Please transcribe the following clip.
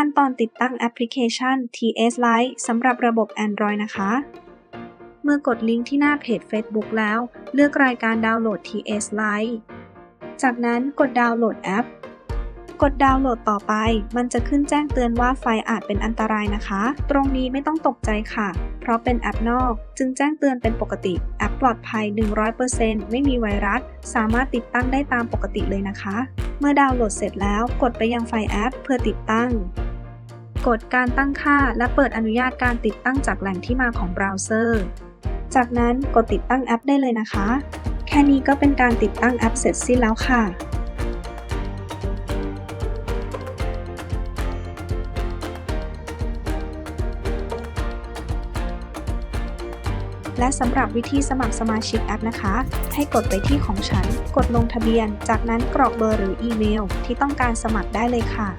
ขั้นตอนติดตั้งแอปพลิเคชัน TS Lite สำหรับระบบ Android นะคะ เมื่อกดลิงก์ที่หน้าเพจ Facebook แล้ว เลือกรายการดาวน์โหลด TS Lite จากนั้นกดดาวน์โหลดแอป กดดาวน์โหลดต่อไป มันจะขึ้นแจ้งเตือนว่าไฟล์อาจเป็นอันตรายนะคะ ตรงนี้ไม่ต้องตกใจค่ะ เพราะเป็นแอปนอก จึงแจ้งเตือนเป็นปกติ แอปปลอดภัย 100%ไม่มีไวรัส สามารถติดตั้งได้ตามปกติเลยนะคะ เมื่อดาวน์โหลดเสร็จแล้ว กดไปยังไฟล์แอป เพื่อติดตั้ง กดการตั้งค่า และเปิดอนุญาตการติดตั้งจากแหล่งที่มาของเบราว์เซอร์ จากนั้นกดติดตั้งแอปได้เลยนะคะ แค่นี้ก็เป็นการติดตั้งแอปเสร็จสิ้นแล้วค่ะและสำหรับวิธีสมัครสมาชิกแอปนะคะ ให้กดไปที่ของฉัน กดลงทะเบียน จากนั้นกรอกเบอร์หรืออีเมล ที่ต้องการสมัครได้เลยค่ะ